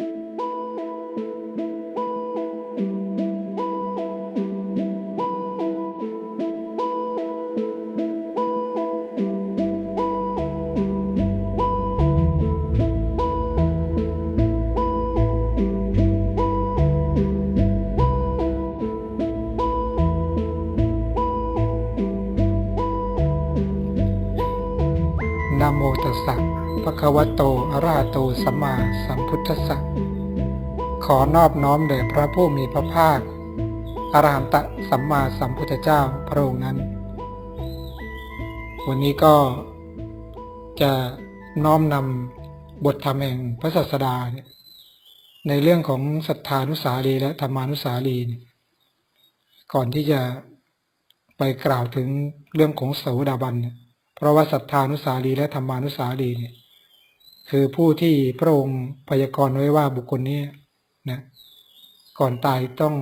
นะ ตัสสะภะคะวะโตอะระหะโตสัมมาสัมพุทธัสสะขอนอบน้อมแด่พระผู้มีพระภาคอรหันตสัมมาสัมพุทธเจ้าพระองค์นั้น วันนี้ก็จะน้อมนำบทธรรมแห่งพระศาสดาเนี่ยในเรื่องของศรัทธานุสารีและธรรมานุสารีก่อนที่จะไปกล่าวถึงเรื่องของโสดาบันเนี่ย เพราะว่าศรัทธานุสารีและธรรมานุสารีเนี่ยคือผู้ที่พระองค์พยากรณ์ไว้ว่าบุคคลนี้นะก่อนตายต้อง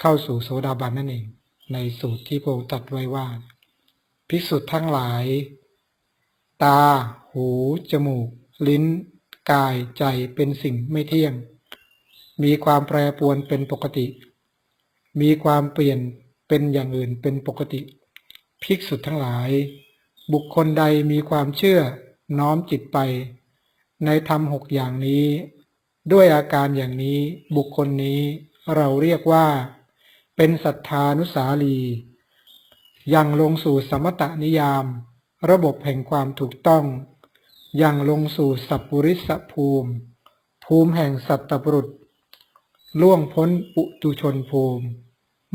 เข้าสู่โสดาบันนั่นเอง ในสูตรที่พระองค์ตรัสไว้ว่า ภิกษุทั้งหลาย ตา หู จมูก ลิ้น กายใจเป็นสิ่งไม่เที่ยง มีความแปรปรวนเป็นปกติ มีความเปลี่ยนเป็นอย่างอื่นเป็นปกติ ภิกษุทั้งหลาย บุคคลใดมีความเชื่อน้อมจิตไป ในธรรมหกอย่างนี้ ด้วยอาการอย่างนี้บุคคลนี้เราเรียกว่า เป็นศรัทธานุสาลียังลงสู่สมตนิยาม ระบบแห่งความถูกต้องยังลงสู่สัพปุริสภูมิ ภูมิแห่งสัตตบรุษล่วงพ้นปุตุชนภูมิ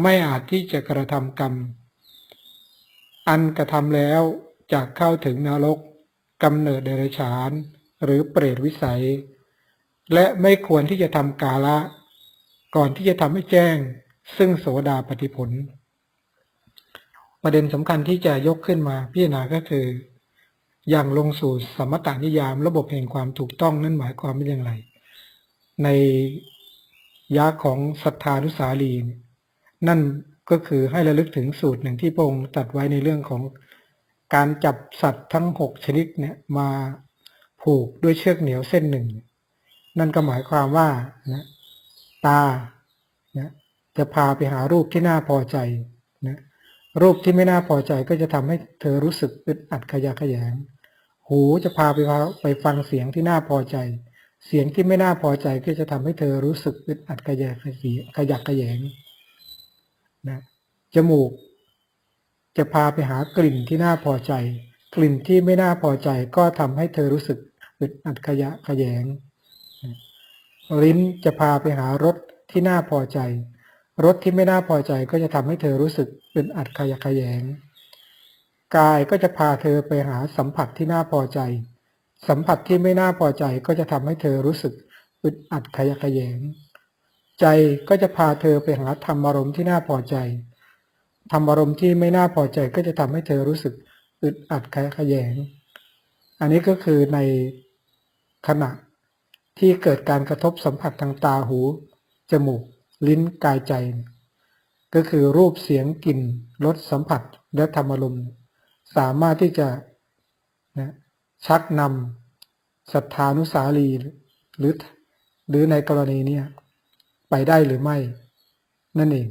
ไม่อาจที่จะกระทำกรรม อันกระทำแล้ว จากเข้าถึงนรกกำเนิดเดรัจฉาน หรือเปรตวิสัย และไม่ควรที่จะทำกาละ ก่อนที่จะทำให้แจ้ง ซึ่งโสดาปฏิผล ประเด็นสำคัญที่จะยกขึ้นมาพิจารณาก็คือ อย่างลงสู่สมตานิยามระบบแห่งความถูกต้องนั่นหมายความว่าอย่างไร ในยาของศรัทธานุสาลีนั่นก็คือให้ระลึกถึงสูตรหนึ่งที่พระองค์ตัดไว้ในเรื่องของ การจับสัตว์ทั้งหกชนิดเนี่ยมาผูกด้วยเชือกเหนียวเส้นหนึ่ง นั่นก็หมายความว่านะตานะจะพาไปหารูปที่น่าพอใจนะรูปที่ไม่น่าพอใจก็จะทำให้เธอรู้สึกอึดอัดขยะขยง หูจะพาไปไปฟังเสียงที่น่าพอใจ เสียงที่ไม่น่าพอใจก็จะทำให้เธอรู้สึกอึดอัดขยะขยะขยงนะจมูก จะพาไปหากลิ่นที่น่าพอใจ กลิ่นที่ไม่น่าพอใจก็ทำให้เธอรู้สึกอึดอัดขยะขยง ลิ้นจะพาไปหารสที่น่าพอใจ รสที่ไม่น่าพอใจก็จะทำให้เธอรู้สึกอึดอัดขยะขยง กายก็จะพาเธอไปหาสัมผัสที่น่าพอใจ สัมผัสที่ไม่น่าพอใจก็จะทำให้เธอรู้สึกอึดอัดขยะขยง ใจก็จะพาเธอไปหาธรรมอารมณ์ที่น่าพอใจ ทำอารมณ์ที่ไม่น่าพอใจก็จะทำให้เธอรู้สึกอึดอัดขยแขยง อันนี้ก็คือในขณะที่เกิดการกระทบสัมผัสทางตาหู จมูก ลิ้นกายใจ ก็คือรูปเสียงกลิ่นรสสัมผัสและธรรมอารมณ์ สามารถที่จะนะชักนำศรัทธานุสารีหรือหรือในกรณีนี้ไปได้หรือไม่ นั่นเอง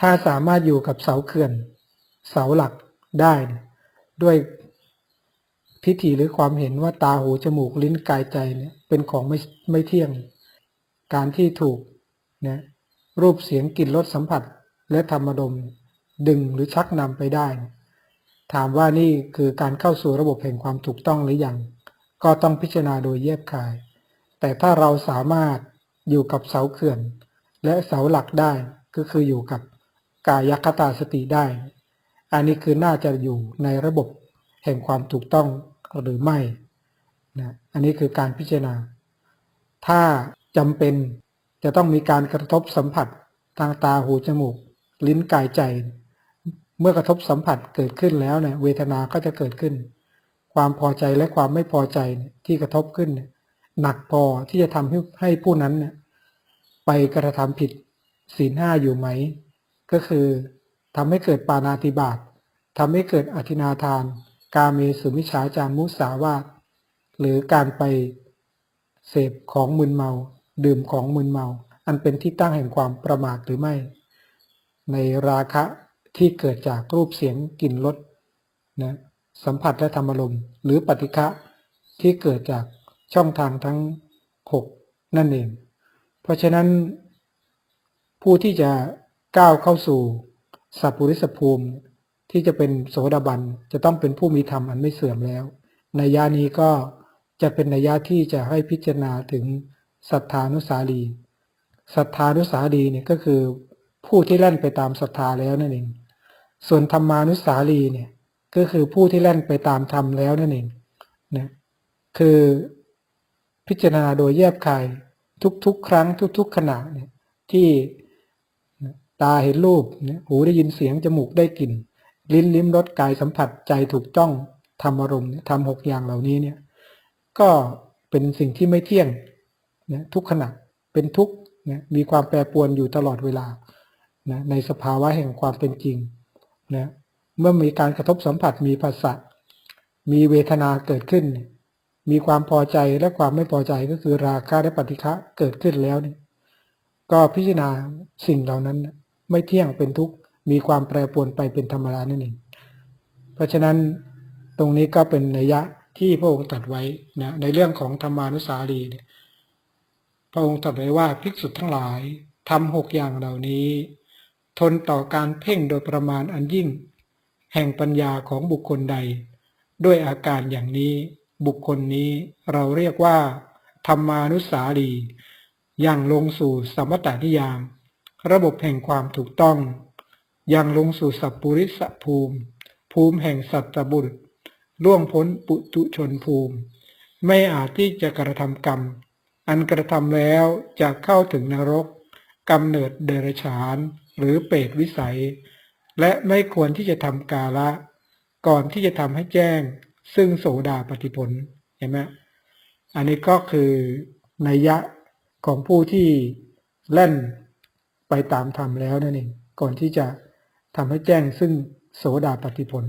ถ้าสามารถอยู่กับเสาเขื่อน เสาหลักได้ ด้วยทิฏฐิหรือความเห็นว่าตาหูจมูกลิ้นกายใจเนี่ยเป็นของไม่ไม่เที่ยง การที่ถูกนะรูปเสียงกลิ่นรสสัมผัส และธรรมดมดึงหรือชักนำไปได้ ถามว่านี่คือการเข้าสู่ระบบแห่งความถูกต้องหรือยัง ก็ต้องพิจารณาโดยแยบคาย แต่ถ้าเราสามารถอยู่กับเสาเขื่อน และเสาหลักได้ก็คืออยู่กับ กายคตาสติได้ อันนี้คือน่าจะอยู่ในระบบแห่งความถูกต้องหรือไม่นะอันนี้คือการพิจารณา ถ้าจำเป็นจะต้องมีการกระทบสัมผัสทางตาหูจมูก ลิ้นกายใจ เมื่อกระทบสัมผัสเกิดขึ้นแล้วเนี่ยเวทนาก็จะเกิดขึ้น ความพอใจและความไม่พอใจที่กระทบขึ้น หนักพอที่จะทำให้ผู้นั้นเนี่ยไปกระทำผิดศีลห้าอยู่ไหม ก็คือทำให้เกิดปานาติบาตทำให้เกิดอธินาทาน กาเมสุมิชาจารมุสาวาทหรือการไปเสพของมึนเมา ดื่มของมึนเมา อันเป็นที่ตั้งแห่งความประมาทหรือไม่ ในราคะที่เกิดจากรูปเสียงกลิ่นรสนะสัมผัสและธรรมารมณ์หรือปฏิฆะที่เกิดจากช่องทางทั้ง 6 นั่นเอง เพราะฉะนั้นผู้ที่จะ ก้าวเข้าสู่สัพพุริสภูมิที่จะเป็นโสดาบันจะต้องเป็นผู้มีธรรมอันไม่เสื่อมแล้วในยานี้ก็จะเป็นนัยยะที่จะให้พิจารณาถึงศรัทธานุสาลีศรัทธานุสาลีเนี่ยก็คือผู้ที่แล่นไปตามศรัทธาแล้วนั่นเอง ส่วนธรรมานุสาลีเนี่ยก็คือผู้ที่แล่นไปตามธรรมแล้วนั่นเองนะคือพิจารณาโดยแยบคายทุกๆ ครั้งทุก ๆ ขณะเนี่ยที่ ตาเห็นรูปหูได้ยินเสียง จมูกได้กลิ่น ลิ้นลิ้มรสกายสัมผัสใจถูกจ้องทำอารมณ์ทำหกอย่างเหล่านี้เนี่ย ก็เป็นสิ่งที่ไม่เที่ยงนะทุกขณะเป็นทุกขนะมีความแปรปรวนอยู่ตลอดเวลานะในสภาวะแห่งความเป็นจริงนะเมื่อมีการกระทบสัมผัสมีภาษะมีเวทนาเกิดขึ้น มีความพอใจและความไม่พอใจก็คือราคะและปฏิฆะเกิดขึ้นแล้วนี่ก็พิจารณาสิ่งเหล่านั้น ไม่เที่ยงเป็นทุกข์มีความแปรปรวนไปเป็นธรรมดานั่นเองเพราะฉะนั้นตรงนี้ก็เป็นนัยยะที่พระองค์ตรัสไว้นะในเรื่องของธรรมานุสารีพระองค์ตรัสไว้ว่าภิกษุทั้งหลายทำหกอย่างเหล่านี้ ทนต่อการเพ่งโดยประมาณอันยิ่ง แห่งปัญญาของบุคคลใด ด้วยอาการอย่างนี้บุคคลนี้เราเรียกว่า ธรรมานุสารีอย่างลงสู่สมตนิยาม ระบบแห่งความถูกต้องย่างลงสู่สัพปุริสภูมิ ภูมิแห่งสัตตบุรุษล่วงพ้นปุตุชนภูมิ ไม่อาจที่จะกระทำกรรม อันกระทำแล้วจะเข้าถึงนรกกำเนิดเดรัจฉาน หรือเปรตวิสัย และไม่ควรที่จะทำกาละ ก่อนที่จะทำให้แจ้ง ซึ่งโสดาปฏิผลเห็นไหมอันนี้ก็คือนัยยะของผู้ที่เล่น ไปตามธรรมแล้วนั่นเองก่อนที่จะทำให้แจ้งซึ่งโสดาปฏิผล